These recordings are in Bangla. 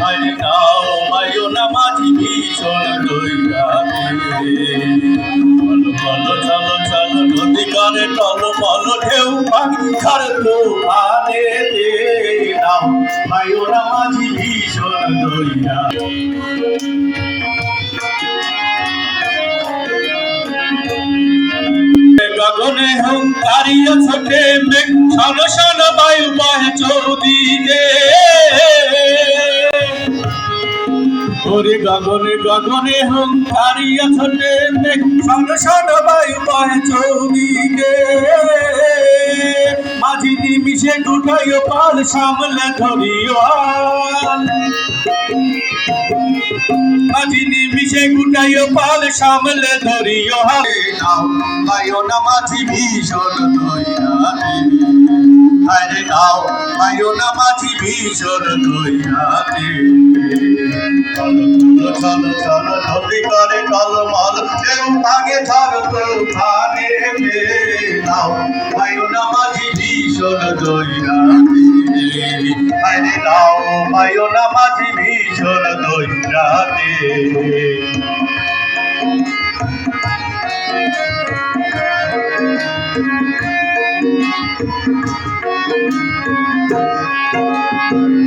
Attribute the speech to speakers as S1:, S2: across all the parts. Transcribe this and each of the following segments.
S1: আরে নাও মায়ো না মাঝি ভীষণ বলো চলো চলো নদী কানে টলো বলো ঢেউ পাখি খার তো আনে দে নাও মায়ো না মাঝি ভীষণ ছোটে মেঘ শন শন বায়ু বহে চৌদিকে ওরে গগনে গগনে হুঙ্কারিয়া ছোটে মেঘ, শন শন বায়ু বহে চৌদিকে। মাঝি নিমিশে গুটাইও পাল সামলে আল। মাঝি নিমিশে গুটাইও পাল সামলে ধরিও হারে নাও, পাইও না মাঝি ভীষণ দইরাতে আরে নাও, পাইও না মাঝি ভীষণ দইরাতে নাও পাইও না মাঝি ভীষণ দইরাতে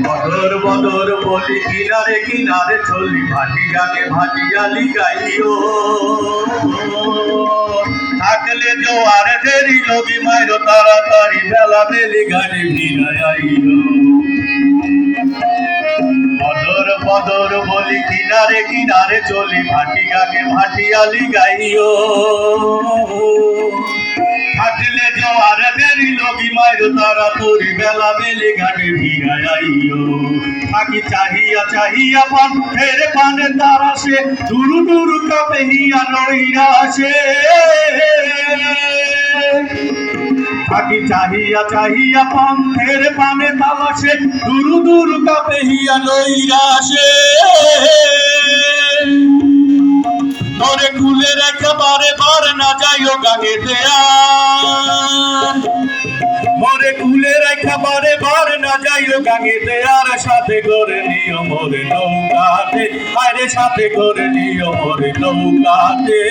S1: বদর বদর বলি কিনারে কিনারে চলি, ভাটিয়াকে ভাটিয়ালি গাইও থাকলে জোয়ার দেরি লগি মাইরো তাড়াতাড়ি বেলা বেলি গাড়ি ভিড়াইও কিনারে কিনারে চলি ভাটিয়াকে ভাটিয়ালি গাইও। থাকলে জোয়ার দেরি, লগি মাইরো তারা তোরি বেলা বেলি ঘাটে ভিড়ায় আইও। থাকি চাহিয়া চাহিয়া পান, ফেরে পানে তারা সে দুরু দুরু কাপে হিয়া নইরা সে থাকি চাহিয়া চাহিয়া পান, ফেরে পানে সে দুরু দুরু কাপে হিয়া নইরা সে তোরে কুলে রেখে বারে বারে না যাইও গাঙে দেয়া মোরে কুলে রেখে বারে বারে না যাইও গাঙে দেয়ার সাথে করে নিও মোরে নৌকাতে। আরে সাথে করে নিও মোরে নৌকাতে,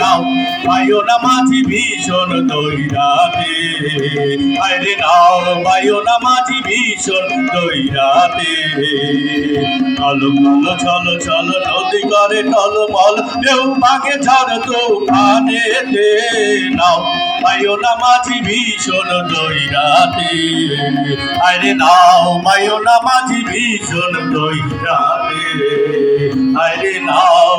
S1: নাও। পাইও না মাঝি ভীষণ দইরাতে আরে নাও, পাইও না মাঝি ভীষণ দইরাতে আলো আলো চলো চলো, নদী করে টলমল কেউ ভাগে ঝড় তো নাও। পাইও না মাঝি ভীষণ দইরাতে আরে নাও পাইও না মাঝি ভীষণ দইরাতে আরে নাও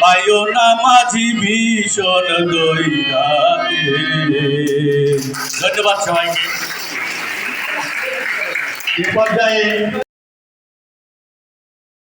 S1: পাইও না মাঝি ভীষণ দইরাতে ধন্যবাদ সবাইকে। এ পর্যায়ে